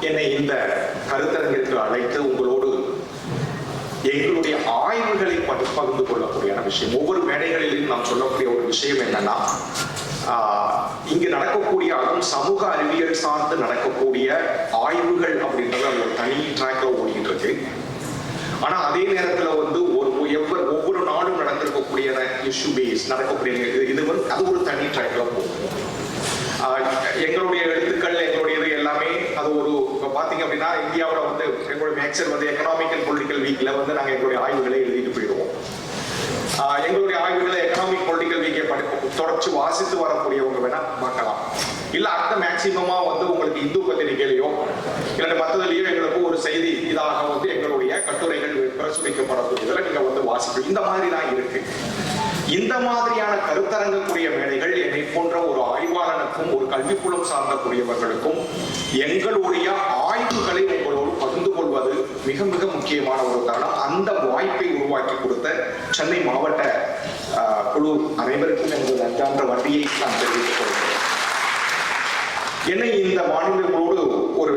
என்னை இந்த கருத்தரங்கிற்கு அழைத்து உங்களோடு எங்களுடைய ஆய்வுகளை பகிர்ந்து கொள்ளக்கூடிய விஷயம். ஒவ்வொரு மேடைகளிலும் நாம் சொல்லக்கூடிய ஒரு விஷயம் என்னன்னா இங்கு நடக்கக்கூடிய அதுவும் சமூக அறிவியல் சார்ந்து நடக்கக்கூடிய ஆய்வுகள் அப்படின்றது அது ஒரு தனி ட்ராக்ல ஓடிக்கிட்டு இருக்கு ஆனா அதே நேரத்துல வந்து ஒரு எவ்வளவு ஒவ்வொரு நாடும் நடந்திருக்கக்கூடிய இஷ்யூ பேஸ் நடக்கக்கூடிய இது- வந்து அது ஒரு தனி ட்ராக்ல போகும். எங்களுடைய எழுத்துக்கள் எங்களுடைய இது எல்லாமே அது பார்த்தீங்க அப்படின்னா இந்தியாவில் வந்து எங்களுடைய மேக்சர் வந்து எக்கனாமிக் அண்ட் பொலிட்டிக்கல் வீக்கில் வந்து நாங்கள் எங்களுடைய ஆய்வுகளை எழுதிட்டு போயிடுவோம். எங்களுடைய ஆய்வுகளை எக்கனாமிக் பொலிட்டிக்கல் வீக்கை படி தொடர்ச்சி வாசித்து வரக்கூடியவங்க வேணா பார்க்கலாம். இல்ல அடுத்த மேக்சிமமா வந்து உங்களுக்கு இந்து பத்திரிகையிலையோ இல்ல மற்றதுலயோ எங்களுக்கு ஒரு செய்தி இதாக வந்து எங்களுடைய கட்டுரைகள் பிரசுரிக்கப்படக்கூடியதில் நீங்க வந்து வாசிப்பீங்க. இந்த மாதிரி தான் இருக்கு. இந்த மாதிரியான கருத்தரங்கக்கூடிய மேடை ஆய்வாளனுக்கும் ஒரு சார்ந்தக்கூடியவர்களுக்கும் எங்களுடைய ஆய்வுகளை உங்களோடு பகிர்ந்து கொள்வது மிக மிக முக்கியமான ஒரு தருணம். அந்த வாய்ப்பை உருவாக்கி கொடுத்த சென்னை மாவட்ட ஆஹ், குழு அனைவருக்கும் எனது நன்றான்ற வட்டியை நான் தெரிவித்துக் கொள்கிறேன். என்னை இந்த மாநிலங்களோடு ஒரு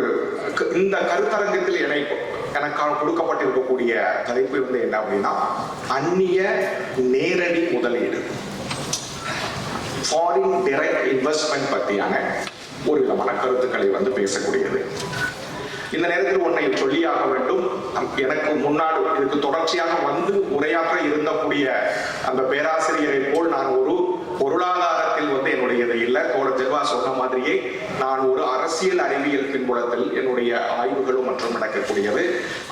இந்த கருத்தரங்கத்தில் என்னை எனக்கான கொடுக்கப்பட்டிருக்கக்கூடிய தலைப்பு வந்து என்ன அப்படின்னா அந்நிய நேரடி முதலீடு. ஃபாரின் டைரக்ட் இன்வெஸ்ட்மெண்ட் பற்றியான ஒரு விதமான கருத்துக்களை வந்து பேசக்கூடியது. இந்த நேரத்தில் உன்னை சொல்லியாக வேண்டும். எனக்கு முன்னாடி இதுக்கு தொடர்ச்சியாக வந்து உரையாற்ற இருந்தக்கூடிய அந்த பேராசிரியரை போல் நான் ஒரு பொருளாதாரத்தில் வந்து என்னுடையது இல்லை. தோழர் ஜெர்வா சொன்ன மாதிரியே நான் ஒரு அரசியல் அறிவியல் பின்புலத்தில் என்னுடைய ஆய்வுகளும் மற்றும் நடக்கக்கூடியது.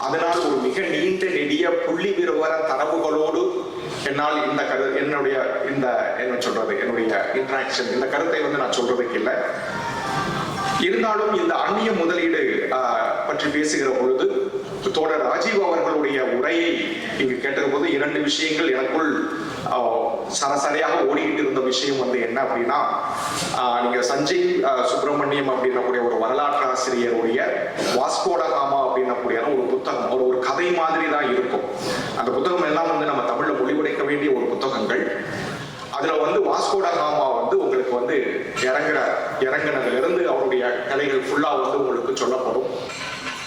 அதனால் ஒரு மிக நீண்ட நெடிய புள்ளி விவர தரவுகளோடு என்னால் இந்த கரு என்னுடைய இந்த என்ன சொல்றது என்னுடைய இன்ட்ராக்ஷன் இந்த கருத்தை வந்து நான் சொல்றதுக்கு இல்லை. இருந்தாலும் இந்த அந்நிய முதலீடு ஆஹ், பற்றி பேசுகிற பொழுது தோழர் ராஜீவ் அவர்களுடைய உரையை இங்கு கேட்டபோது இரண்டு விஷயங்கள் எனக்குள் ஆஹ், சரசரியாக ஓடிக்கிட்டு இருந்த விஷயம் வந்து என்ன அப்படின்னா ஆஹ், நீங்க சஞ்சய் சுப்பிரமணியம் அப்படின்னக்கூடிய ஒரு வரலாற்று ஆசிரியருடைய வாஸ்கோட காமா அப்படின்னக்கூடிய ஒரு புத்தகம் ஒரு ஒரு கதை மாதிரி தான் இருக்கும். அந்த புத்தகம் எல்லாம் வந்து நம்ம தமிழ்ல மொழிபெயர்க்க வேண்டிய ஒரு புத்தகங்கள் அதுல வந்து வாஸ்கோட காமா வந்து உங்களுக்கு வந்து இறங்குற இறங்குனதுல இருந்து அவருடைய கதைகள் ஃபுல்லா வந்து உங்களுக்கு சொல்லப்படும்.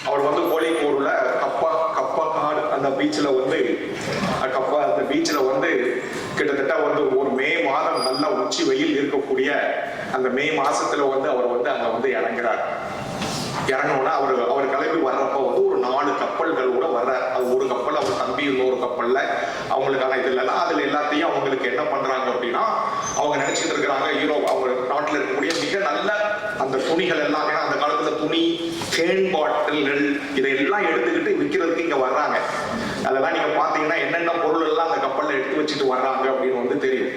அவர் வந்து கோழிக்கோடுல கப்பா கப்பா காடு அந்த பீச்சில் வந்து கப்பா அந்த பீச்சில் வந்து கிட்டத்தட்ட வந்து ஒரு மே மாதம் நல்ல உச்சி வெயில் இருக்கக்கூடிய அந்த மே மாசத்துல வந்து அவர் வந்து அங்க வந்து இறங்குறார். இறங்கினோன்னா அவர் அவர் கிளம்பி வர்றப்போ வந்து ஒரு நாலு கப்பல்கள் கூட வர்ற அது ஒரு கப்பல் அவர் தம்பி இன்னொரு கப்பல்ல. அவங்களுக்கான இது இல்லைன்னா அதுல எல்லாத்தையும் அவங்களுக்கு என்ன பண்றாங்க அப்படின்னா அவங்க நினைச்சிட்டு இருக்கிறாங்க யூரோப் அவங்க நாட்டில் இருக்கக்கூடிய மிக நல்ல அந்த துணிகள் எல்லாம் ஏன்னா அந்த காலத்துல துணி தேன் பாட்டில்கள் இதையெல்லாம் எடுத்துக்கிட்டு விற்கிறதுக்கு இங்க வர்றாங்க. அதெல்லாம் நீங்க பாத்தீங்கன்னா என்னென்ன பொருள் எல்லாம் அந்த கப்பல்ல எடுத்து வச்சுட்டு வர்றாங்க அப்படின்னு வந்து தெரியும்.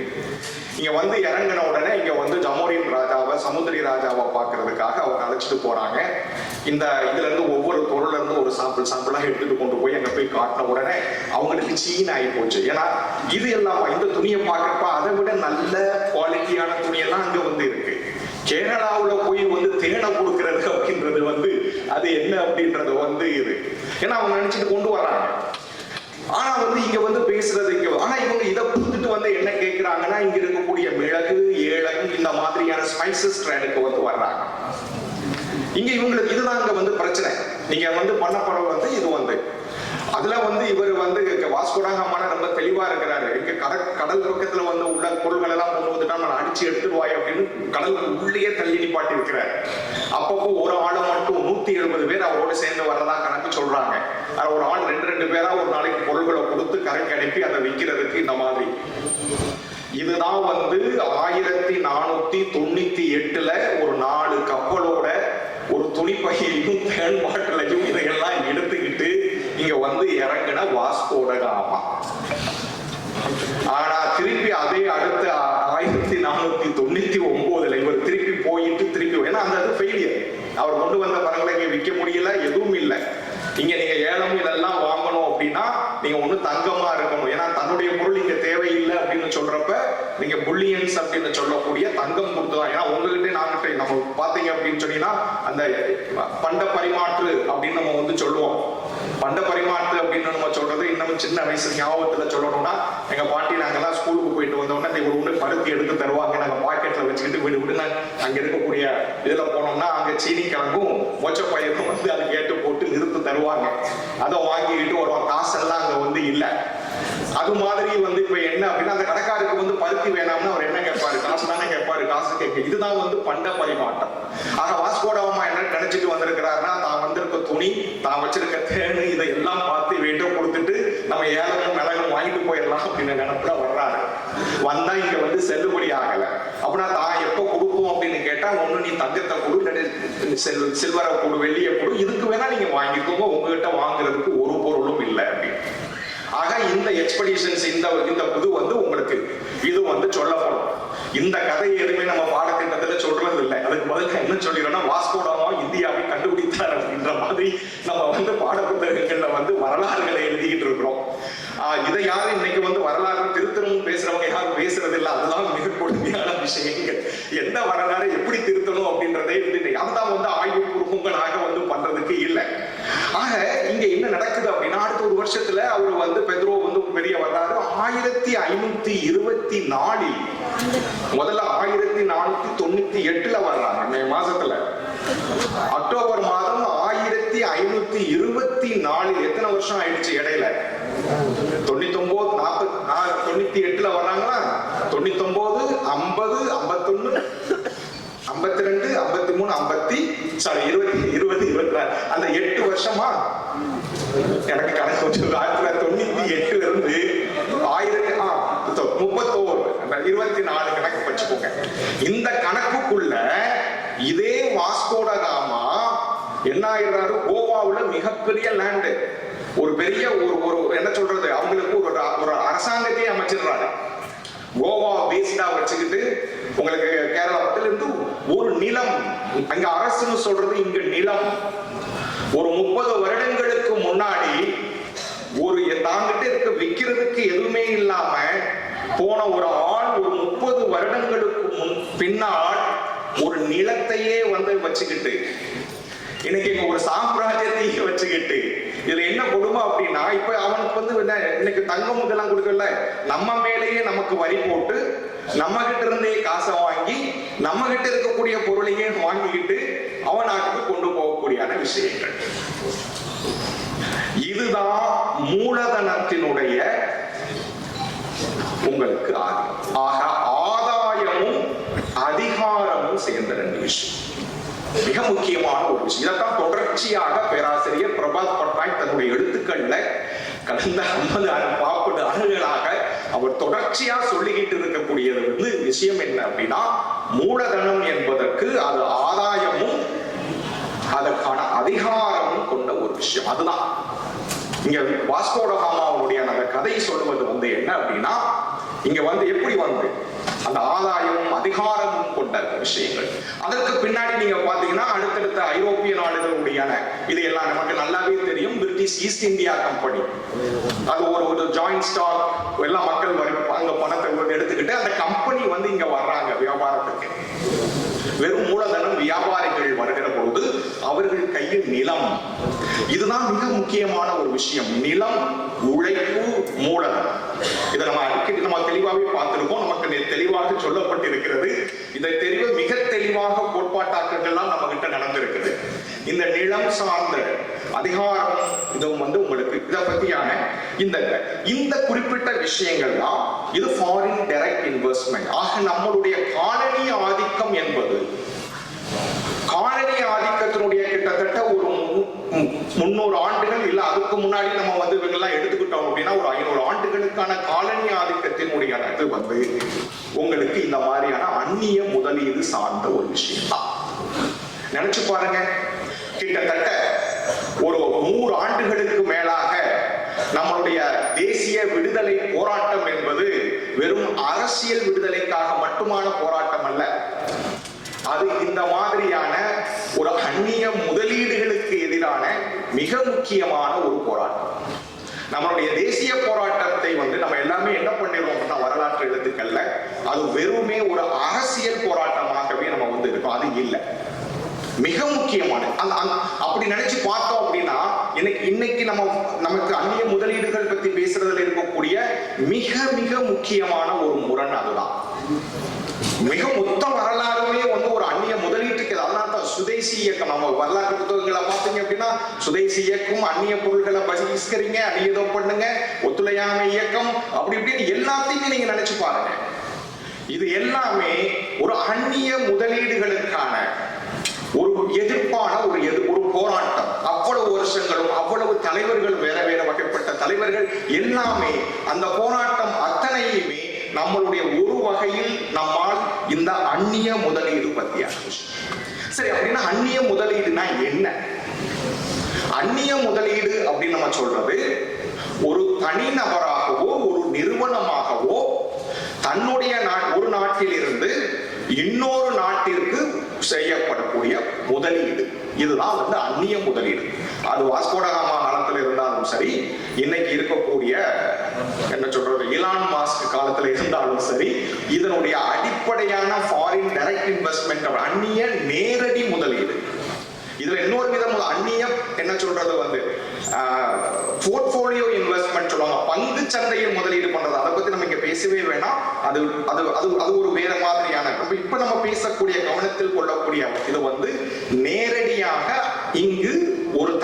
இங்க வந்து இறங்கின உடனே இங்க வந்து ஜமோரின் ராஜாவை சமுத்திரி ராஜாவை பாக்குறதுக்காக அவங்க அழைச்சிட்டு போறாங்க. இந்த இதுல இருந்து ஒவ்வொரு பொருள்ல இருந்து ஒரு சாம்பிள் சாம்பிளாக எடுத்துட்டு கொண்டு போய் அங்க போய் காட்டின உடனே அவங்களுக்கு சீன் ஆகி போச்சு. ஏன்னா இது எல்லாம் இந்த துணியை பாக்குறப்ப அதை விட நல்ல குவாலிட்டியான துணியெல்லாம் அங்க வந்து இருக்கு. கேனடாவில் போய் வந்து தேனை கொடுக்கறது அப்படின்றது வந்து அது என்ன அப்படின்றது வந்து இது. ஏன்னா அவங்க நினைச்சிட்டு கொண்டு வராங்க. ஆனா வந்து இங்க வந்து பேசுறது இங்க ஆனா இவங்க இதை புரிஞ்சுட்டு வந்து என்ன கேட்கிறாங்கன்னா இங்க இருக்கக்கூடிய மிளகு ஏலகு இந்த மாதிரியான ஸ்பைசஸ் ட்ரெண்டுக்கு வந்து வர்றாங்க. இங்க இவங்களுக்கு இதுதான் இங்க வந்து பிரச்சனை. நீங்க வந்து பண்ண வந்து இது வந்து. அதுல வந்து இவர் வந்து வாஸ்கோடாக ரொம்ப தெளிவா இருக்கிறாரு. இங்க கடல் கடல் பக்கத்துல வந்த உள்ள பொருள்கள் எல்லாம் கொண்டு வந்துட்டா நான் அடிச்சு எடுத்துருவாய் அப்படின்னு கடல் உள்ளேயே தள்ளி நிப்பாட்டி இருக்கிறார். அப்பப்போ ஒரு ஆள் மட்டும் நூத்தி எழுபது பேர் அவரோட சேர்ந்து வர்றதா கணக்கு சொல்றாங்க. ஒரு ஆள் ரெண்டு ரெண்டு பேரா ஒரு நாளைக்கு பொருள்களை கொடுத்து கரைக்கு அனுப்பி அதை விற்கிறதுக்கு இந்த மாதிரி. இதுதான் வந்து ஆயிரத்தி நானூத்தி தொண்ணூத்தி எட்டுல ஒரு நாலு கப்பலோட ஒரு துணிப்பையையும் பேன் பாட்டிலையும் இதையெல்லாம் எடுத்துக்கிட்டு இங்க வந்து இறங்கின வாஸ்கோட காமா ஆனா திருப்பி அதே அடுத்த ஆயிரத்தி நானூத்தி தொண்ணூத்தி ஒன்பதுல இவர் திருப்பி போயிட்டு திருப்பி ஏன்னா அந்த இது ஃபெயிலியர் அவர் கொண்டு வந்த பழங்களை இங்க விற்க முடியல எதுவும் இல்லை. இங்க நீங்க ஏலம் இதெல்லாம் வாங்கணும் அப்படின்னா நீங்க ஒண்ணு தங்கமா இருக்கணும். ஏன்னா தன்னுடைய பொருள் இங்க தேவையில்லை அப்படின்னு சொல்றப்ப நீங்க புல்லியன்ஸ் அப்படின்னு சொல்லக்கூடிய தங்கம் கொடுத்துதான். ஏன்னா உங்ககிட்ட நாங்கிட்ட நம்ம பாத்தீங்க அப்படின்னு சொன்னீங்கன்னா அந்த பண்ட பரிமாற்று அப்படின்னு நம்ம வந்து சொல்லுவோம். பண்ட பரிமாற்று அப்படின்னு நம்ம சொல்றது இன்னும் சின்ன வயசு ஞாபகத்துல சொல்லணும்னா எங்க பாட்டி நாங்கெல்லாம் ஸ்கூலுக்கு போயிட்டு வந்தோம்னா இந்த ஒரு ஒண்ணு பருத்தி எடுத்து தருவாங்க. நாங்க பாக்கெட்ல வச்சுக்கிட்டு விடு விடுங்க அங்க இருக்கக்கூடிய இதுல போனோம்னா அங்க சீனி கிழங்கும் மொச்ச பயிரும் வந்து தருவாங்க. அதை வாங்கிக்கிட்டு வருவான் காசெல்லாம் அங்க வந்து இல்ல. அது மாதிரி வந்து இப்ப என்ன அப்படின்னா அந்த கடைக்காருக்கு வந்து பருத்தி வேணாம்னு அவர் என்ன கேட்பாரு? காசு தானே கேட்பாரு? காசு கேட்க. இதுதான் வந்து பண்ட பரிமாற்றம். ஆக வாஸ்கோடாமா என்ன நினைச்சிட்டு வந்திருக்கிறாருன்னா துணி தான் வச்சிருக்க தேனு இதை எல்லாம் பார்த்து வீட்டை கொடுத்துட்டு நம்ம ஏலமும் மிளகும் வாங்கிட்டு போயிடலாம் அப்படின்னு நினைப்புல வர்றாரு. வந்தா இங்க வந்து செல்லுபடி ஆகல. அப்படின்னா தான் எப்ப கொடுப்போம் அப்படின்னு கேட்டா ஒண்ணு நீ தங்கத்தை கொடு இல்லாட்டி செல் சில்வரை கொடு வெள்ளியை கொடு இதுக்கு வேணா நீங்க வாங்கிக்கோங்க உங்ககிட்ட வாங்குறதுக்கு ஒரு பொருளும் இல்லை அப்படின்னு. ஆக இந்த எக்ஸ்பெடிஷன்ஸ் இந்த இந்த புது வந்து உங்களுக்கு இது வந்து சொல்லப்படும் இந்த கதை எதுவுமே நம்ம பாடத்திட்டத்துல சொல்றது இல்லை அதுக்கு பதில் என்ன சொல்லிடுறோம்னா வாஸ்கோடாமா இந்தியாவை கண்டுபிடித்த அப்படின்ற மாதிரி நம்ம வந்து பாடப்புத்தகங்கள்ல வந்து வரலாறுகளை எழுதிக்கிட்டு இருக்கிறோம் ஆஹ் இதை யாரும் இன்னைக்கு வந்து வரலாறு திருத்தணும் பேசுறவங்க யாரும் பேசுறது இல்லை அதுதான் மிக கொடுமையான விஷயங்கள் எந்த வரலாறு எப்படி திருத்தணும் அப்படின்றதே வந்து அதுதான் வந்து ஆய்வு குறும்புகளாக வந்து பண்றதுக்கு இல்லை ஆக இங்க என்ன நடக்குது அப்படின்னா அடுத்த ஒரு வருஷத்துல அவர் வந்து பெத்ரோ வந்து பெரிய வர்றாரு ஆயிரத்தி ஐநூத்தி நாளில் நாலில் முதல்ல ஆயிரத்தி நானூத்தி தொண்ணூத்தி எட்டுல வர்றாங்க மே மாசத்துல. அக்டோபர் மாதம் ஆயிரத்தி ஐநூத்தி இருபத்தி நாலில் எத்தனை வருஷம் ஆயிடுச்சு இடையில? தொண்ணூத்தி ஒன்பது நாற்பத்தி தொண்ணூத்தி எட்டுல வர்றாங்களா? தொண்ணூத்தி ஒன்பது ஐம்பது ஐம்பத்தொன்னு ஐம்பத்தி ரெண்டு ஐம்பத்தி மூணு ஐம்பத்தி சாரி இருபத்தி இருபது இருபத்தி நாலு அந்த எட்டு வருஷமா? எனக்கு கணக்கு கொஞ்சம் ஆயிரத்தி தொள்ளாயிரத்தி தொண்ணூத்தி எட்டுல இருந்து ஆயிரத்தி ஆ, தொ- முப்பத்தோரு அந்த இருபத்தி நாலு கணக்கு வச்சுக்கோங்க இந்த கணக்குக்குள்ள இதே வாஸ்கோட காமா என்ன ஆயிடுறாரு? கோவாவுல மிகப்பெரிய லேண்டு ஒரு பெரிய ஒரு ஒரு என்ன சொல்றது? அவங்களுக்கு ஒரு ஒரு அரசாங்கத்தையே அமைச்சிடுறாரு. கோவா பேஸ்டா வச்சுக்கிட்டு உங்களுக்கு கேரளத்துல இருந்து ஒரு நிலம் அங்க அரசுன்னு சொல்றது இங்க நிலம். ஒரு முப்பது வருடங்களுக்கு முன்னாடி ஒரு தாங்கிட்ட இருக்க விக்கிறதுக்கு எதுவுமே இல்லாம போன ஒரு ஆள் வருடங்களுக்கு முன் பின்னால் ஒரு நிலத்தையே வந்து வச்சுக்கிட்டு இன்னைக்கு இங்க ஒரு சாம்ராஜ்யத்தையே வச்சுக்கிட்டு இதுல என்ன கொடுமை அப்படின்னா இப்ப அவனுக்கு வந்து என்ன இன்னைக்கு தங்கம் இதெல்லாம் கொடுக்கல. நம்ம மேலேயே நமக்கு வரி போட்டு நம்ம கிட்ட இருந்தே காசை வாங்கி நம்ம கிட்ட இருக்கக்கூடிய பொருளையே வாங்கிக்கிட்டு அவன் நாட்டுக்கு கொண்டு போகக்கூடியான விஷயங்கள். இதுதான் மூலதனத்தினுடைய உங்களுக்கு ஆக ஆக அதிகாரமும் சேர்ந்த ரெண்டு விஷயம். மிக முக்கியமான ஒரு விஷயம். இதைத்தான் தொடர்ச்சியாக பேராசிரியர் பிரபாத் பட்நாயக் தன்னுடைய எழுத்துக்கள்ல கடந்த ஐம்பது பாப்பது ஆண்டுகளாக அவர் தொடர்ச்சியா சொல்லிக்கிட்டு இருக்கக்கூடியது வந்து விஷயம் என்ன அப்படின்னா மூலதனம் என்பதற்கு அது ஆதாயமும் அதற்கான அதிகாரமும் கொண்ட ஒரு விஷயம். அதுதான். இங்க வாஸ்கோடகாமாவுடைய அந்த கதை சொல்லுவது வந்து என்ன அப்படின்னா இங்க வந்து எப்படி வந்து அந்த ஆதாயம் அதிகாரமும் கொண்ட விஷயங்கள். அதற்கு பின்னாடி நீங்க பாத்தீங்கன்னா அடுத்தடுத்த ஐரோப்பிய நாடுகளுடைய இது எல்லாம் நமக்கு நல்லாவே தெரியும். பிரிட்டிஷ் ஈஸ்ட் இந்தியா கம்பெனி அது ஒரு ஒரு ஜாயிண்ட் ஸ்டாக் எல்லா மக்கள் வரி அங்க பணத்தை எடுத்துக்கிட்டு அந்த கம்பெனி வந்து இங்க வர்றாங்க வியாபாரத்துக்கு. வெறும் மூலதனம் வியாபாரிகள் வருகிற பொழுது அவர்கள் கையில் நிலம். இதுதான் மிக முக்கியமான ஒரு விஷயம். நிலம் உழைப்பு மூலதனம். இதை நம்ம அடிக்கடி நம்ம தெளிவாகவே பார்த்திருக்கோம். நமக்கு தெளிவாக சொல்லப்படும் இதை தெளிவு மிக தெளிவாக கோட்பாட்டாக்கங்கள்லாம் நம்ம கிட்ட நடந்திருக்குது. இந்த நிலம் சார்ந்த அதிகாரம் இதுவும் வந்து உங்களுக்கு இதை பத்தியான இந்த இந்த குறிப்பிட்ட விஷயங்கள் தான் இது ஃபாரின் டைரக்ட் இன்வெஸ்ட்மெண்ட் ஆக நம்மளுடைய காலனி ஆதிக்கம் என்பது காலனி ஆதிக்கத்தினுடைய கிட்டத்தட்ட ஒரு முன்னூறு ஆண்டு முன்னாடி நம்ம வந்து இவங்கெல்லாம் எடுத்துக்கிட்டோம் அப்படின்னா ஒரு ஐநூறு ஆண்டுகளுக்கான காலனி ஆதிக்கத்தினுடைய இது வந்து உங்களுக்கு இந்த மாதிரியான அந்நிய முதலீடு சார்ந்த ஒரு விஷயம். தான் நினைச்சு பாருங்க. கிட்டத்தட்ட ஒரு நூறு ஆண்டுகளுக்கு மேலாக நம்மளுடைய தேசிய விடுதலை போராட்டம் என்பது வெறும் அரசியல் விடுதலைக்காக மட்டுமான போராட்டம் அல்ல. அது இந்த மாதிரியான ஒரு அந்நிய முதலீடுகளுக்கு எதிரான மிக முக்கியமான ஒரு போராட்டம். நம்மளுடைய தேசிய போராட்டத்தை வந்து நம்ம எல்லாமே என்ன பண்ணிடுவோம் அப்படின்னா வரலாற்று எழுத்துக்கள்ல அது வெறுமே ஒரு அரசியல் போராட்டமாகவே நம்ம வந்து இருக்கோம். அது இல்லை. மிக முக்கியமான அந்த அப்படி நினைச்சு பார்த்தோம் அப்படின்னா இன்னைக்கு இன்னைக்கு நம்ம நமக்கு அந்நிய முதலீடுகள் பத்தி பேசுறதுல இருக்கக்கூடிய மிக மிக முக்கியமான ஒரு முரண் அதுதான். மிக மொத்த வரலாறுமே வந்து ஒரு அந்நிய சுதேசி இயக்கம். நம்ம வரலாற்று புத்தகங்களை பார்த்தீங்க அப்படின்னா சுதேசி இயக்கம் அந்நிய பொருள்களை பகிஷ்கரிங்க அந்நியதோ பண்ணுங்க ஒத்துழையாமை இயக்கம் அப்படி இப்படின்னு எல்லாத்தையுமே நீங்க நினைச்சு பாருங்க. இது எல்லாமே ஒரு அந்நிய முதலீடுகளுக்கான ஒரு எதிர்ப்பான ஒரு எது ஒரு போராட்டம். அவ்வளவு வருஷங்களும் அவ்வளவு தலைவர்கள் வேற வேற வகைப்பட்ட தலைவர்கள் எல்லாமே அந்த போராட்டம் அத்தனையுமே நம்மளுடைய ஒரு வகையில் நம்மால் இந்த அந்நிய முதலீடு பத்தியான விஷயம் சரி அப்படின்னா அந்நிய முதலீடுனா என்ன? அந்நிய முதலீடு அப்படின்னு நம்ம சொல்றது ஒரு தனிநபராகவோ ஒரு நிறுவனமாகவோ தன்னுடைய நா- ஒரு நாட்டிலிருந்து இன்னொரு நாட்டிற்கு செய்யப்படக்கூடிய முதலீடு. இதுதான் வந்து அந்நிய முதலீடு. அது வாஸ்கோடகாமா காலத்தில் இருந்தாலும் சரி இன்னைக்கு இருக்கக்கூடிய என்ன சொல்றது இலான் மாஸ்க் காலத்துல இருந்தாலும் சரி இதனுடைய அடிப்படையான ஃபாரின் டைரக்ட் இன்வெஸ்ட்மெண்ட் அந்நிய நேரடி முதலீடு. இதுல இன்னொரு விதம் அந்நிய என்ன சொல்றது வந்து போர்ட்போலியோ இன்வெஸ்ட்மெண்ட் சொல்லுவாங்க பங்கு சந்தையில் முதலீடு பண்றது. அதை பத்தி நம்ம இங்க பேசவே வேணாம். அது அது அது அது ஒரு வேற மாதிரியான நம்ம இப்ப நம்ம பேசக்கூடிய கவனத்தில் கொள்ளக்கூடிய இது வந்து நேரடியாக இங்கு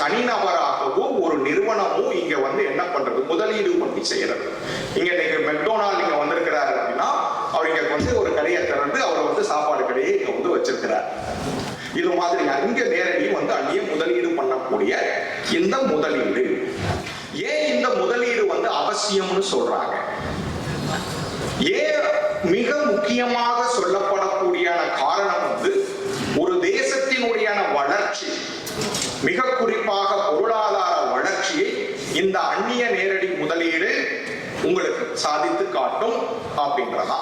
தனிநபராகவோ ஒரு நிறுவனமோ இங்க வந்து என்ன பண்றது? முதலீடு பண்ணி செய்யறது. இங்க இன்னைக்கு மெக்டோனால் இங்க வந்திருக்கிறாரு அப்படின்னா அவர் இங்க வந்து ஒரு கடையை திறந்து அவர் வந்து சாப்பாடு கடையை இங்க வந்து வச்சிருக்கிறார். இது மாதிரி அங்க நேரடி வந்து அந்நிய முதலீடு பண்ணக்கூடிய இந்த முதலீடு. ஏன் இந்த முதலீடு வந்து அவசியம்னு சொல்றாங்க? ஏன் மிக முக்கியமாக சொல்லப்படக்கூடிய காரணம் வந்து ஒரு தேசத்தினுடைய வளர்ச்சி மிக குறிப்பாக பொருளாதார வளர்ச்சியை இந்த அந்நிய நேரடி முதலீடு உங்களுக்கு சாதித்து காட்டும் அப்படின்றதா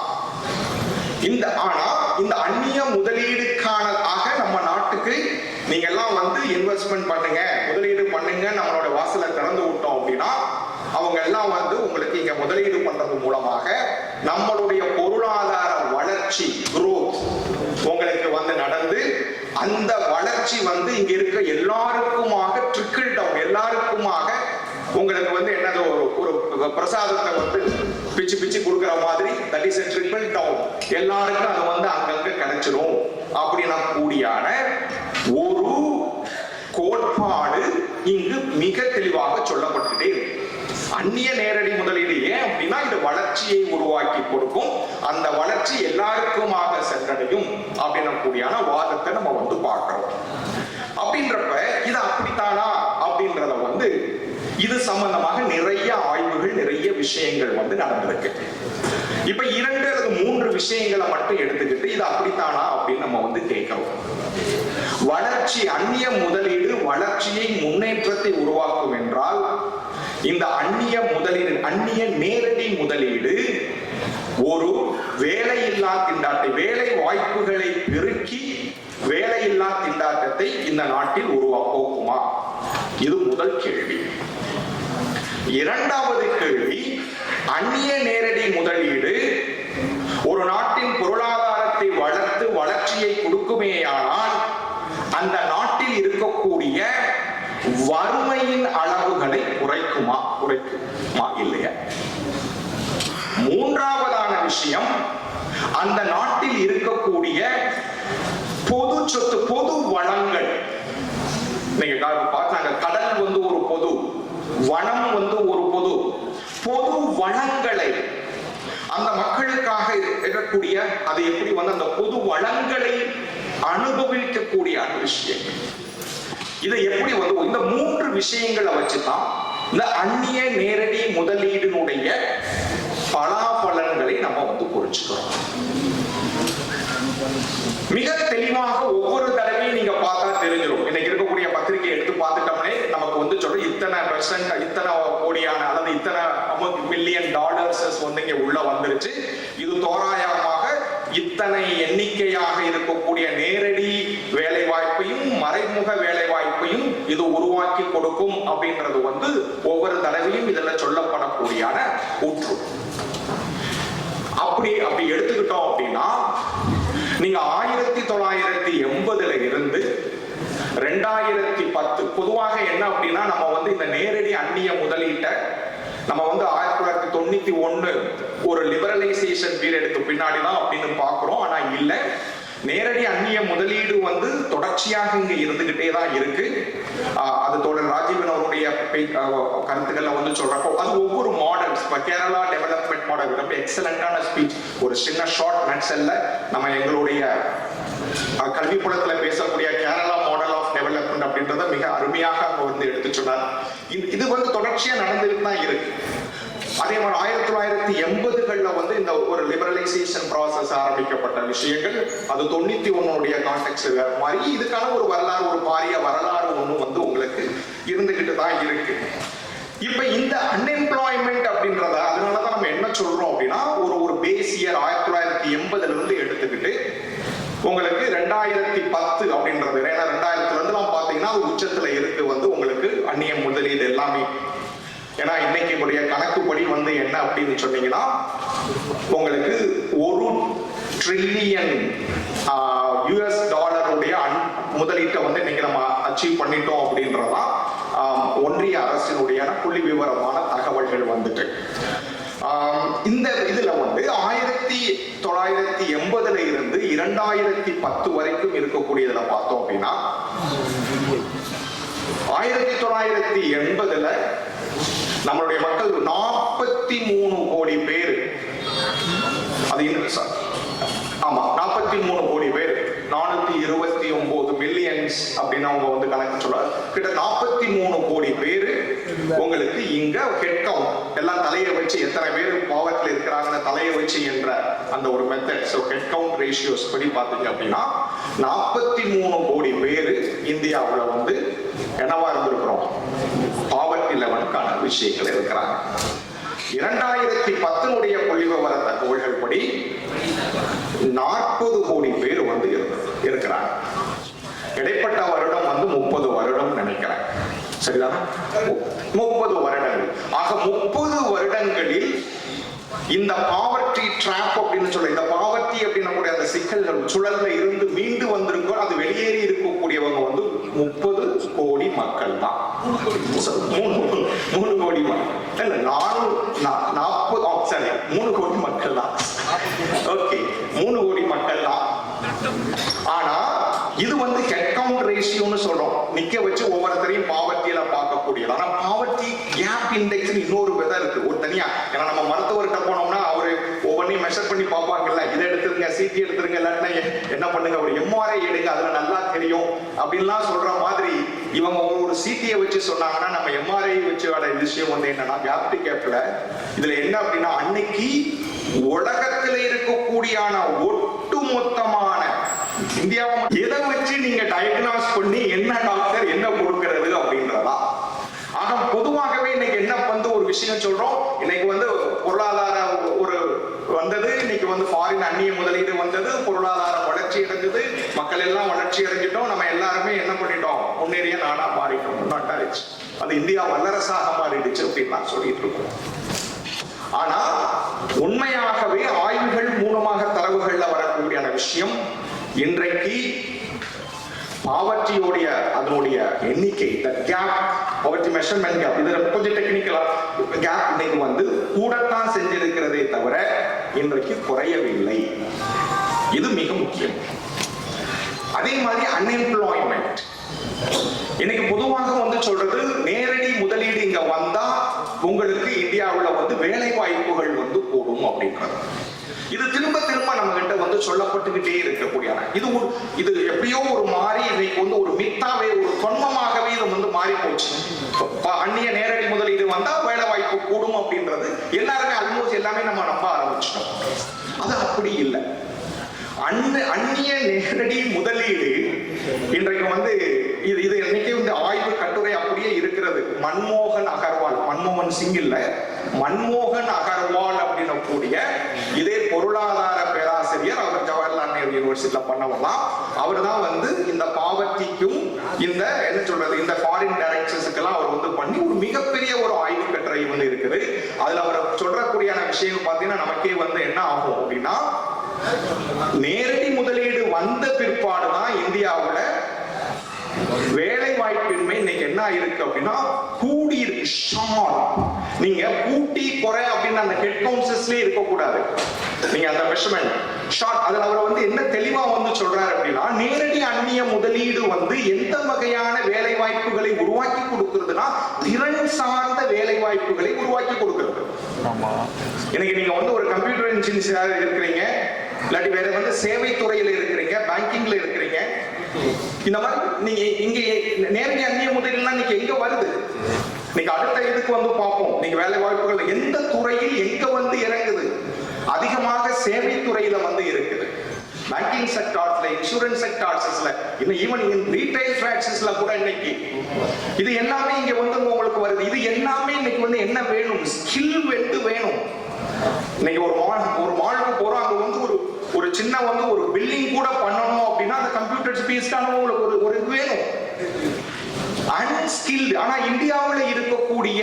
இந்த ஆனா இந்த அந்நிய முதலீடுக்கான ஆக நம்ம நாட்டுக்கு நீங்க எல்லாம் வந்து இன்வெஸ்ட்மெண்ட் பண்ணுங்க. முதலீடு பண்ணுங்க. நம்மளோட வாசலை திறந்து விட்டோம் அப்படின்னா அவங்க எல்லாம் வந்து உங்களுக்கு இங்க முதலீடு பண்றது மூலமாக நம்மளுடைய பொருளாதார வளர்ச்சி குரோத் உங்களுக்கு வந்து நடந்து அந்த வளர்ச்சி வந்து இங்க இருக்க எல்லாருக்குமாக ட்ரிக்கிள் டவுன் எல்லாருக்குமாக உங்களுக்கு வந்து என்னது ஒரு பிரசாதத்தை வந்து பிச்சு பிச்சு கொடுக்குற மாதிரி தட் இஸ் ட்ரிபிள் டவுன் எல்லாருக்கும் அதை வந்து அங்கங்க கிடைச்சிரும். அப்படின்னா கூடியான ஒரு கோட்பாடு இங்கு மிக தெளிவாக சொல்லப்பட்டுட்டே இருக்கு. அந்நிய நேரடி முதலீடு ஏன் அப்படின்னா இது வளர்ச்சியை உருவாக்கி கொடுக்கும். அந்த வளர்ச்சி எல்லாருக்குமாக சென்றடையும் அப்படின்ன கூடியான வாதத்தை நம்ம வந்து பார்க்கிறோம். அப்படின்றப்ப இது அப்படித்தானா அப்படின்றத வந்து இது சம்பந்தமாக நிறைய நிறைய விஷயங்கள் வந்து நடந்திருக்கு. இப்ப இரண்டு அல்லது மூன்று விஷயங்களை மட்டும் எடுத்துக்கிட்டு இது அப்படித்தானா அப்படின்னு நம்ம வந்து கேட்கிறோம். வளர்ச்சி அந்நிய முதலீடு வளர்ச்சியை முன்னேற்றத்தை உருவாக்கும் என்றால் இந்த அந்நிய முதலீடு அந்நிய நேரடி முதலீடு ஒரு வேலையில்லா திண்டாட்டை வேலை வாய்ப்புகளை பெருக்கி வேலையில்லா திண்டாட்டத்தை இந்த நாட்டில் உருவாக்குமா இது முதல் கேள்வி. இரண்டாவது கேள்வி அந்நிய நேரடி முதலீடு ஒரு நாட்டின் பொருளாதாரத்தை வளர்த்து வளர்ச்சியை கொடுக்குமேயானால் அந்த நாட்டில் இருக்கக்கூடிய வறுமையின் அளவுகளை குறைக்குமா? குறைக்குமா? இல்லையா? மூன்றாவதான விஷயம் அந்த நாட்டில் இருக்கக்கூடிய பொது சொத்து பொது வளங்கள். நீங்க பார்த்தாங்க கடல் வந்து ஒரு பொது வனம் வந்து ஒரு பொது பொது வளங்களை அந்த மக்களுக்காக இருக்கக்கூடிய அது எப்படி வந்து அந்த பொது வளங்களை அனுபவிக்கக்கூடிய அந்த விஷயம் இதை எப்படி வந்து இந்த மூன்று விஷயங்களை வச்சுதான் இந்த அந்நிய நேரடி முதலீடினுடைய பலாபலன்களை நம்ம வந்து புரிஞ்சுக்கிறோம் மிக தெளிவாக ஒவ்வொரு தடவையும் நீங்க பர்சன்ட் இத்தனை கோடியான அல்லது இத்தனை மில்லியன் டாலர்ஸஸ் வந்து இங்கே உள்ள வந்துருச்சு. இது தோராயமாக இத்தனை எண்ணிக்கையாக இருக்கக்கூடிய நேரடி வேலை வாய்ப்பையும் மறைமுக வேலை வாய்ப்பையும் இது உருவாக்கி கொடுக்கும் அப்படின்றது வந்து ஒவ்வொரு தடவையும் இதுல சொல்லப்படக்கூடியான ஊற்று. அப்படி அப்படி எடுத்துக்கிட்டோம் அப்படின்னா நீங்க ஆயிரத்தி தொள்ளாயிரத்தி எண்பதுல இருந்து ரெண்டாயிரத்தி பொதுவாக என்ன அப்படின்னா நம்ம வந்து இந்த நேரடி அந்நிய முதலீட்டை நம்ம வந்து ஆயிரத்தி தொள்ளாயிரத்தி தொண்ணூத்தி ஒண்ணு ஒரு லிபரலைசேஷன் பீரியடுக்கு பின்னாடி தான் அப்படின்னு பாக்குறோம் ஆனா இல்ல. நேரடி அந்நிய முதலீடு வந்து தொடர்ச்சியாக இங்க இருந்துகிட்டே தான் இருக்கு. அஹ், கருத்துக்கள்ல வந்து சொல்றப்போ அது ஒவ்வொரு மாடல்ஸ் இப்போ கேரளா டெவலப்மெண்ட் மாடல் ரொம்ப எக்ஸலண்டான ஸ்பீச் ஒரு சின்ன ஷார்ட் நட்ஸல்ல நம்ம எங்களுடைய கல்வி புலத்துல பேசக்கூடிய கேரளா மாடல் ஆஃப் டெவலப்மெண்ட் அப்படின்றத மிக அருமையாக அவங்க வந்து எடுத்து சொன்னார். இது- இது வந்து தொடர்ச்சியா நடந்துட்டு தான் இருக்கு. அதே மாதிரி ஆயிரத்தி தொள்ளாயிரத்தி எண்பதுகள்ல வந்து இந்த ஒரு லிபரலைசேஷன் ப்ராசஸ் ஆரம்பிக்கப்பட்ட விஷயங்கள் அது தொண்ணூத்தி ஒன்னுடைய கான்டெக்ட் வேற மாதிரி இதுக்கான ஒரு வரலாறு ஒரு பாரிய வரலாறு ஒண்ணு வந்து உங்களுக்கு இருந்துகிட்டு தான் இருக்கு. இப்ப இந்த அன்எம்ப்ளாய்மெண்ட் அப்படின்றத அதனாலதான் நம்ம என்ன சொல்றோம் அப்படின்னா ஒரு ஒரு பேஸ் இயர் ஆயிரத்தி தொள்ளாயிரத்தி எண்பதுல இருந்து எடுத்துக்கிட்டு உங்களுக்கு ரெண்டாயிரத்தி பத்து அப்படின்றது இருந்து பாத்தீங்கன்னா உச்சத்துல இருக்கு வந்து உங்களுக்கு அந்நிய முதலீடு எல்லாமே. ஏன்னா இன்னைக்குடைய கணக்குப்படி வந்து என்ன அப்படின்னு சொன்னீங்கன்னா உங்களுக்கு ஒரு ட்ரில்லியன் யூஎஸ் டாலருடைய அன்- முதலீட்டை வந்து இன்னைக்கு நம்ம அச்சீவ் பண்ணிட்டோம் அப்படின்றதான் ஒன்றிய அரசினுடைய புள்ளி விவரமான தகவல்கள் வந்துட்டு. இந்த இதுல வந்து ஆயிரத்தி தொள்ளாயிரத்தி எண்பதுல இருந்து இரண்டாயிரத்தி பத்து வரைக்கும் இருக்கக்கூடியதுல பார்த்தோம் அப்படின்னா ஆயிரத்தி தொள்ளாயிரத்தி எண்பதுல நம்மளுடைய மக்கள் நாற்பத்தி மூணு கோடி பேர். அது ஆமா நாற்பத்தி மூணு கோடி பேர். நானூத்தி இருபத்தி ஒன்பது மில்லியன்ஸ் அப்படின்னு அவங்க வந்து கணக்கு சொல்றாரு கிட்ட நாற்பத்தி மூணு கோடி பேர் உங்களுக்கு இங்க ஹெட் கவுண்ட் எல்லாம் தலையை வச்சு எத்தனை பேர் பாவத்தில் இருக்கிறாங்கன்னு தலையை வச்சு என்ற அந்த ஒரு method so head count ratios படி பார்த்தீங்க அப்படின்னா நாற்பத்தி மூணு கோடி பேர் இந்தியாவில் வந்து என்னவா இருந்திருக்கிறோம்? பாவர்ட்டி லெவலுக்கான விஷயங்கள் இருக்கிறாங்க. இரண்டாயிரத்தி பத்தினுடைய புள்ளி விவர தகவல்கள் படி நாற்பது கோடி பேர் வந்து இருக்கிறாங்க. இடைப்பட்ட வருடம் வந்து முப்பது வருடம் நினைக்கிறேன். சரிதான்? முப்பது வருடங்கள். ஆக முப்பது வருடங்களில் இந்த பாவர்ட்டி ட்ராப் அப்படின்னு சொல்ல இந்த பாவர்ட்டி அப்படின்னு அந்த சிக்கல்கள் சுழல்ல இருந்து மீண்டு வந்திருக்கோம். அது வெளியேறி இருக்கக்கூடியவங்க வந்து முப்பது கோடி மக்கள் தான். மூணு மூணு கோடி மக்கள். நாலு நா- நாற்பது சாரி மூணு கோடி மக்கள் தான். ஓகே மூணு கோடி மக்கள் தான். ஆனா இது வந்து ஹெட் கவுண்ட் ரேஷியோன்னு சொல்றோம். நிக்க வச்சு ஒவ்வொருத்தரையும் பாவர்ட்டியில பார்க்கக்கூடியது. ஆனா பாவர்ட்டி கேப் இண்டெக்ஸ் இன்னொரு விதம் இருக்கு. ஒரு தனியா ஏன்னா நம்ம மருத்துவர்கிட்ட போனோம்னா அவரு ஒவ்வொன்றையும் மெஷர் பண்ணி பார்ப்பாங்கல்ல இதை எடுத்துருங்க சிடி எடுத்துருங்க இல்லாட்டினா என்ன பண்ணுங்க? ஒரு எம்ஆர்ஐ எடுங்க. அதுல நல்லா தெரியும். அப்படின்லாம் சொல்ற மாதிரி இவங்க ஒரு சிடியை வச்சு சொன்னாங்கன்னா நம்ம எம்ஆர்ஐ வச்சு வர விஷயம் வந்து என்னன்னா வியாப்தி கேப்ல இதுல என்ன அப்படின்னா அன்னைக்கு உலகத்துல இருக்கக்கூடியான ஒட்டுமொத்தமான இந்தியாவை எதை வச்சு நீங்க டயக்னாஸ் பண்ணி என்ன டாக்டர் என்ன கொடுக்கறது அப்படின்றதா? ஆனா பொதுவாகவே இன்னைக்கு என்ன வந்து ஒரு விஷயம் சொல்றோம்? இன்னைக்கு வந்து பொருளாதார ஒரு வந்தது. இன்னைக்கு வந்து ஃபாரின் அந்நிய முதலீடு வந்தது. பொருளாதார வளர்ச்சி அடைஞ்சது. மக்கள் எல்லாம் வளர்ச்சி அடைஞ்சிட்டோம். நம்ம எல்லாருமே என்ன பண்ணிட்டோம்? முன்னேறிய நாடா மாறிட்டோம். முன்னாட்டாச்சு அது இந்தியா வல்லரசாக மாறிடுச்சு அப்படின்னு நான் சொல்லிட்டு இருக்கோம். ஆனா உண்மையாகவே ஆய்வுகள் மூலமாக தரவுகள்ல வரக்கூடியான விஷயம் இன்றைக்கு பாவர்ட்டியோடைய அதனுடைய எண்ணிக்கை இந்த கேப் பாவர்ட்டி மெஷர்மெண்ட் கேப் இதில் கொஞ்சம் டெக்னிக்கலா கேப் இன்னைக்கு வந்து கூடத்தான் செஞ்சிருக்கிறதே தவிர இன்றைக்கு குறையவில்லை. இது மிக முக்கியம். அதே மாதிரி அன்எம்ப்ளாய்மெண்ட் இன்னைக்கு பொதுவாக வந்து சொல்றது நேரடி முதலீடு இங்க வந்தா உங்களுக்கு இந்தியாவுல வந்து வேலை வாய்ப்புகள் வந்து கூடும் அப்படின்றது. இது திரும்ப திரும்ப நம்ம கிட்ட வந்து சொல்லப்பட்டுக்கிட்டே இருக்கக்கூடிய இது ஒரு இது எப்படியோ ஒரு மாறி இன்னைக்கு வந்து ஒரு மித்தாவே ஒரு தொன்மமாகவே இது வந்து மாறி போச்சு அந்நிய நேரடி முதலீடு வந்தா வேலை வாய்ப்பு கூடும் அப்படின்றது எல்லாருமே ஆல்மோஸ்ட் எல்லாமே நம்ம நம்ப ஆரம்பிச்சிட்டோம். அது அப்படி இல்லை. அந்நிய அந்நிய நேரடி முதலீடு இன்றைக்கு வந்து இது இது இன்னைக்கு வந்து ஆய்வு கட்டுரை அப்படியே இருக்கிறது. மன்மோகன் அகர்வால் மன்மோகன் சிங் இல்ல. மன்மோகன் அகர்வால் அப்படின்னு கூடிய இதே பொருளாதார பேராசிரியர் அவர் ஜவஹர்லால் நேரு யூனிவர்சிட்டியில பண்ணவெல்லாம் அவர் தான் வந்து இந்த பாவர்ட்டிக்கும் இந்த என்ன சொல்றது இந்த ஃபாரின் டைரக்டர்ஸுக்கெல்லாம் அவர் வந்து பண்ணி ஒரு மிகப்பெரிய ஒரு ஆய்வு கட்டுரை வந்து இருக்குது அதுல அவர் சொல்றக்கூடியான விஷயம் பார்த்தீங்கன்னா நமக்கே வந்து என்ன ஆகும் அப்படின்னா நேரடி முதலீடு வந்த பிற்பாடு தான் இந்தியாவுல வேலை வாய்ப்பின்மை இன்னைக்கு என்ன இருக்கு அப்படின்னா கூடி இருக்கு ஷார்ட் நீங்க கூட்டி குறை அப்படின்னு அந்த ஹெட் கவுன்சஸ்லயே இருக்கக்கூடாது. நீங்க அந்த மெஷர்மெண்ட் ஷார்ட் அதில் அவர் வந்து என்ன தெளிவா வந்து சொல்றாரு அப்படின்னா நேரடி அந்நிய முதலீடு வந்து எந்த வகையான வேலை வாய்ப்புகளை உருவாக்கி கொடுக்கிறதுனா திறன் சார்ந்த வேலை வாய்ப்புகளை உருவாக்கி கொடுக்கிறது இன்னைக்கு நீங்க வந்து ஒரு கம்ப்யூட்டர் இன்ஜினியர் இருக்கிறீங்க இல்லாட்டி வேற வந்து சேவை துறையில இருக்கிறீங்க பேங்கிங்ல இருக்கிறீங்க. இந்த மாதிரி நீங்க இங்க நேரடி அந்நிய முதலீடுலாம் இன்னைக்கு எங்க வருது? நீங்க அடுத்த இதுக்கு வந்து பார்ப்போம். நீங்க வேலை வாய்ப்புகள் எந்த துறையில் எங்க வந்து இறங்குது? அதிகமாக சேவை துறையில வந்து இருக்குது. பேங்கிங் செக்டார்ஸ்ல இன்சூரன்ஸ் செக்டார்ஸ்ல இன்னும் ஈவன் இன் ரீட்டைல் பிராக்சஸ்ல கூட இன்னைக்கு. இது எல்லாமே இங்க வந்து உங்களுக்கு வருது. இது எல்லாமே இன்னைக்கு வந்து என்ன வேணும்? ஸ்கில் வந்து வேணும். இன்னைக்கு ஒரு மால் ஒரு மாலுக்கு போறோம் அங்க வந்து ஒரு ஒரு சின்ன வந்து ஒரு பில்லிங் கூட பண்ணணும் அப்படின்னா அந்த கம்ப்யூட்டர் ஸ்பீஸ்டான உங்களுக்கு ஒரு ஒரு இது வேணும். அன்ஸ்கில்டு ஆனா இந்தியாவில் இருக்கக்கூடிய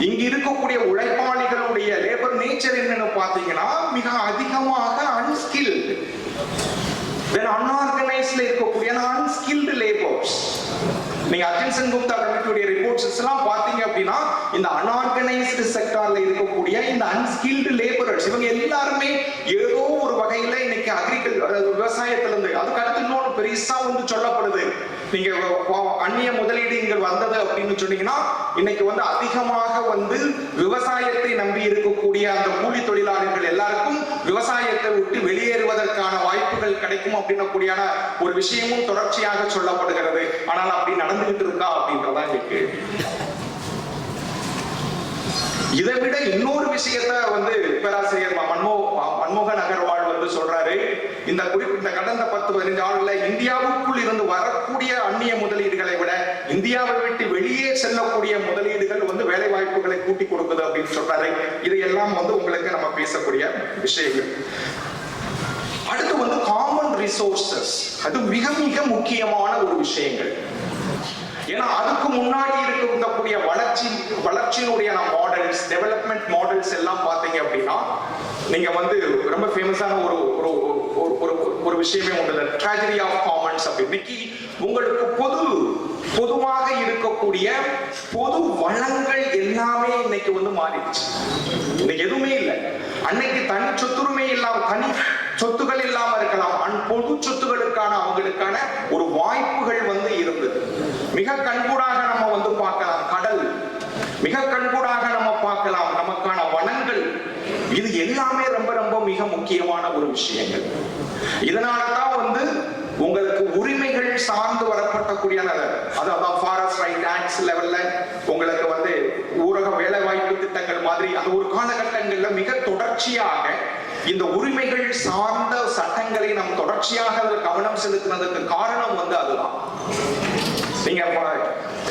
இங்க இருக்கக்கூடிய உழைப்பாளிகளுடைய லேபர் நேச்சர் என்னன்னு பாத்தீங்கன்னா மிக அதிகமாக அன்ஸ்கில்டு தென் அன்ஆர்கனைஸ்ல இருக்கக்கூடிய அன்ஸ்கில்டு லேபர்ஸ் நீங்க அர்ஜென்சன் குப்தா கமிட்டியுடைய ரிப்போர்ட்ஸ் எல்லாம் பாத்தீங்க அப்படின்னா இந்த அன்ஆர்கனைஸ்டு செக்டார்ல இருக்கக்கூடிய இந்த அன்ஸ்கில்டு லேபரர்ஸ் இவங்க எல்லாருமே ஏதோ ஒரு வகையில இன்னைக்கு அக்ரிகல்ச்சர் விவசாயத்துல இருந்து அதுக்கு பெருசா வந்து சொல்லப்படுது. நீங்க அந்நிய முதலீடு இங்க வந்தது அப்படின்னு சொன்னீங்கன்னா இன்னைக்கு வந்து அதிகமாக வந்து விவசாயத்தை நம்பி இருக்கக்கூடிய அந்த கூலி தொழிலாளர்கள் எல்லாருக்கும் விவசாயத்தை விட்டு வெளியேறுவதற்கான வாய்ப்புகள் கிடைக்கும் அப்படின்னக்கூடியான ஒரு விஷயமும் தொடர்ச்சியாக சொல்லப்படுகிறது. ஆனால் அப்படி நடந்துகிட்டு இருக்கா அப்படின்றதா இங்க இதை விட இன்னொரு விஷயத்த வந்து பேராசிரியர் மன்மோ மன்மோகன் அகர்வால் வந்து சொல்றாரு. இந்த குறிப்பிட்ட கடந்த பத்து பதினஞ்சு ஆண்டுல இந்தியாவுக்குள் இருந்து வரக்கூடிய அந்நிய முதலீடுகளை விட இந்தியாவை விட்டு வெளியே செல்லக்கூடிய முதலீடுகள் வந்து வேலை வாய்ப்புகளை கூட்டி கொடுக்குது அப்படின்னு சொல்றாரு. இது எல்லாம் வந்து உங்களுக்கு நம்ம பேசக்கூடிய விஷயங்கள். அடுத்து வந்து காமன் ரிசோர்சஸ் அது மிக மிக முக்கியமான ஒரு விஷயங்கள். ஏன்னா அதுக்கு முன்னாடி இருக்கக்கூடிய வளர்ச்சி வளர்ச்சியினுடைய மாடல்ஸ் டெவலப்மெண்ட் மாடல்ஸ் எல்லாம் பார்த்தீங்க அப்படின்னா நீங்க வந்து ரொம்ப ஃபேமஸான ஒரு ஒரு ஒரு- ஒரு விஷயமே உண்டு ட்ராஜடி ஆஃப் காமன்ஸ் அப்படின்னு இன்னைக்கு உங்களுக்கு பொது பொதுவாக இருக்கக்கூடிய பொது வளங்கள் எல்லாமே இன்னைக்கு வந்து மாறிடுச்சு. இன்னைக்கு எதுவுமே இல்லை. அன்னைக்கு தனி சொத்துரிமை இல்லாம தனி சொத்துகள் இல்லாம இருக்கலாம். பொது சொத்துகளுக்கான அவங்களுக்கான ஒரு வாய்ப்புகள் வந்து இருந்தது. மிக கண்கூடாக நம்ம வந்து பார்க்கலாம். கடல். மிக கண்கூடாக நம்ம பார்க்கலாம் நமக்கான வளங்கள் இது எல்லாமே ரொம்ப ரொம்ப மிக முக்கியமான ஒரு விஷயங்கள். இதனால தான் வந்து உங்களுக்கு உரிமைகள் சார்ந்து வரப்பட்டக்கூடிய அதாவது ஃபாரஸ்ட் ரைட் ஆக்ட்ஸ் லெவல்ல உங்களுக்கு வந்து ஊரக வேலை வாய்ப்பு திட்டங்கள் மாதிரி அந்த ஒரு காலகட்டங்கள்ல மிக தொடர்ச்சியாக இந்த உரிமைகள் சார்ந்த சட்டங்களை நாம் தொடர்ச்சியாக கவனம் செலுத்தினதுக்கு காரணம் வந்து அதுதான். நீங்க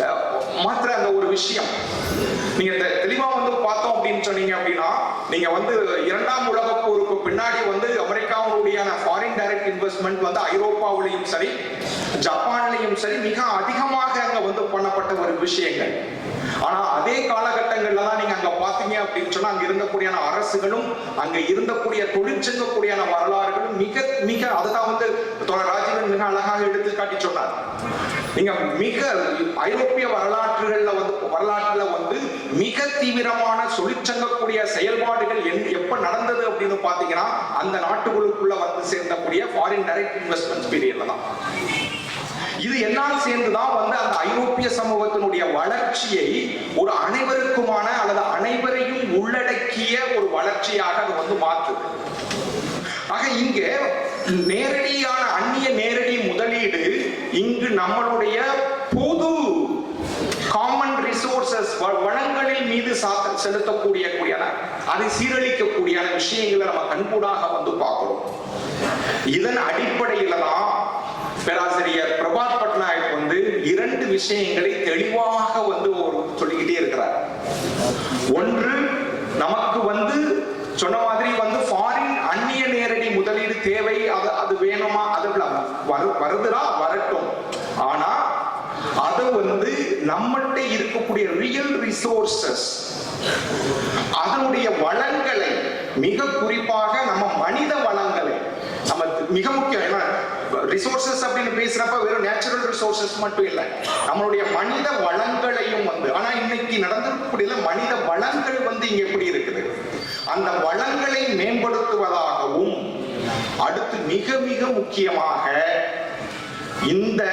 அஹ் மாத்திர அந்த ஒரு விஷயம். நீங்க தெளிவா வந்து பார்த்தோம் அப்படின்னு சொன்னீங்க அப்படின்னா நீங்க வந்து இரண்டாம் உலக போருக்கு பின்னாடி வந்து அமெரிக்காவுடைய ஃபாரின் டைரக்ட் இன்வெஸ்ட்மெண்ட் வந்து ஐரோப்பாவிலையும் சரி ஜப்பான்லையும் சரி மிக அதிகமாக அங்க வந்து பண்ணப்பட்ட ஒரு விஷயங்கள். ஆனா அதே காலகட்டங்கள்ல தான் நீங்க அங்க பாத்தீங்க அப்படின்னு சொன்னா அங்க இருந்தக்கூடிய அரசுகளும் அங்க இருந்தக்கூடிய தொழிற்சங்கக்கூடிய வரலாறுகளும் மிக மிக அதுதான் வந்து ராஜீவன் மிக அழகாக எடுத்து காட்டி சொன்னார். நீங்க மிக ஐரோப்பிய வரலாற்றுகள்ல வந்து வரலாற்றுல வந்து மிக தீவிரமான தொழிற்சங்கக்கூடிய செயல்பாடுகள் என்- எப்ப நடந்தது அப்படின்னு பாத்தீங்கன்னா அந்த நாட்டுகளுக்குள்ள வந்து சேர்ந்தக்கூடிய ஃபாரின் டைரக்ட் இன்வெஸ்ட்மெண்ட் பீரியட்ல தான். இது எல்லாம் சேர்ந்துதான் வந்து அந்த ஐரோப்பிய சமூகத்தினுடைய வளர்ச்சியை ஒரு அனைவருக்குமான அல்லது அனைவரையும் உள்ளடக்கிய ஒரு வளர்ச்சியாக அது வந்து மாற்றுது. ஆக இங்க நேரடியான அந்நிய நேரடி முதலீடு இங்கு நம்மளுடைய பொது காமன் ரிசோர்சஸ் வழங்க மீது சாத்த செலுத்தக்கூடிய கூடியான அதை சீரழிக்கக்கூடிய விஷயங்களை நம்ம கண்கூடாக வந்து பார்க்கிறோம் இதன் அடிப்படையில தான் பேராசிரியர் பிரபாத் பட்நாயக் வந்து இரண்டு விஷயங்களை தெளிவாக வந்து ஒரு சொல்லிக்கிட்டே இருக்கிறார். ஒன்று நமக்கு வந்து சொன்ன மாதிரி வந்து ஃபாரின் அந்நிய நேரடி முதலீடு தேவை அது அது வேணுமா அது வரு வருதுனா வரட்டும். வந்து நம்மகிட்ட இருக்கக்கூடிய ரியல் ரிசோர்சஸ் அதனுடைய வளங்களை மிக குறிப்பாக நம்ம மனித வளங்களை நம்ம மிக முக்கியம் ஏன்னா ரிசோர்சஸ் அப்படின்னு பேசுறப்ப வெறும் நேச்சுரல் ரிசோர்சஸ் மட்டும் இல்லை நம்மளுடைய மனித வளங்களையும் வந்து ஆனா இன்னைக்கு நடந்திருக்கக்கூடிய மனித வளங்கள் வந்து இங்க எப்படி இருக்குது? அந்த வளங்களை மேம்படுத்துவதாகவும் அடுத்து மிக மிக முக்கியமாக இந்த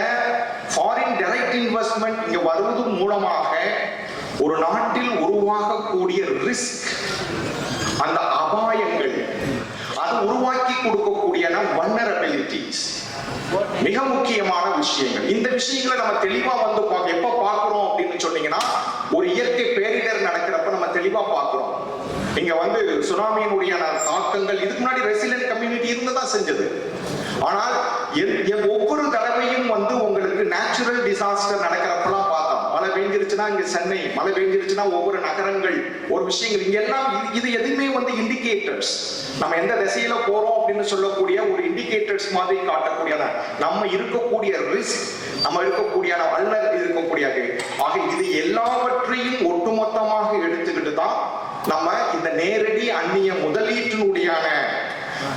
ஃபாரின் டைரக்ட் இன்வெஸ்ட்மெண்ட் இங்க வருவது மூலமாக ஒரு நாட்டில் உருவாகக்கூடிய ரிஸ்க் அந்த அபாயங்கள் அது உருவாக்கி கொடுக்கக்கூடிய வல்னரபிலிட்டிஸ் மிக முக்கியமான விஷயங்கள். இந்த விஷயங்களை நம்ம தெளிவா வந்து பார்க்க எப்ப பாக்குறோம் அப்படின்னு சொன்னீங்கன்னா ஒரு இயற்கை பேரிடர் நடக்கிறப்ப நம்ம தெளிவா பாக்குறோம் இங்க வந்து சுனாமியினுடைய தாக்கங்கள் இதுக்கு முன்னாடி ரெசிடென்ட் கம்யூனிட்டி இருந்துதான் செஞ்சது. ஆனால் எ- எ- ஒவ்வொரு தடவையும் வந்து உங்களுக்கு நேச்சுரல் டிசாஸ்டர் நடக்கிறப்பெல்லாம் பார்த்தோம் மழை பெஞ்சிருச்சுன்னா சென்னை மழை பெஞ்சிருச்சுன்னா ஒவ்வொரு நகரங்கள் ஒரு விஷயங்கள் இங்கெல்லாம் இது- எதுவுமே வந்து இண்டிகேட்டர்ஸ் நம்ம எந்த திசையில போறோம் அப்படின்னு சொல்லக்கூடிய ஒரு இண்டிகேட்டர்ஸ் மாதிரி காட்டக்கூடியதான் நம்ம இருக்கக்கூடிய ரிஸ்க் நம்ம இருக்கக்கூடிய வல்லர் இருக்கக்கூடிய ஆக இது எல்லாவற்றையும் ஒட்டுமொத்தமாக எடுத்துக்கிட்டு தான் நம்ம இந்த நேரடி அந்நிய முதலீட்டினுடையான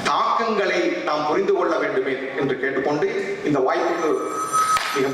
தாக்கங்களை நாம் புரிந்து கொள்ள வேண்டுமே என்று கேட்டுக்கொண்டு இந்த வாய்ப்புக்கு மிக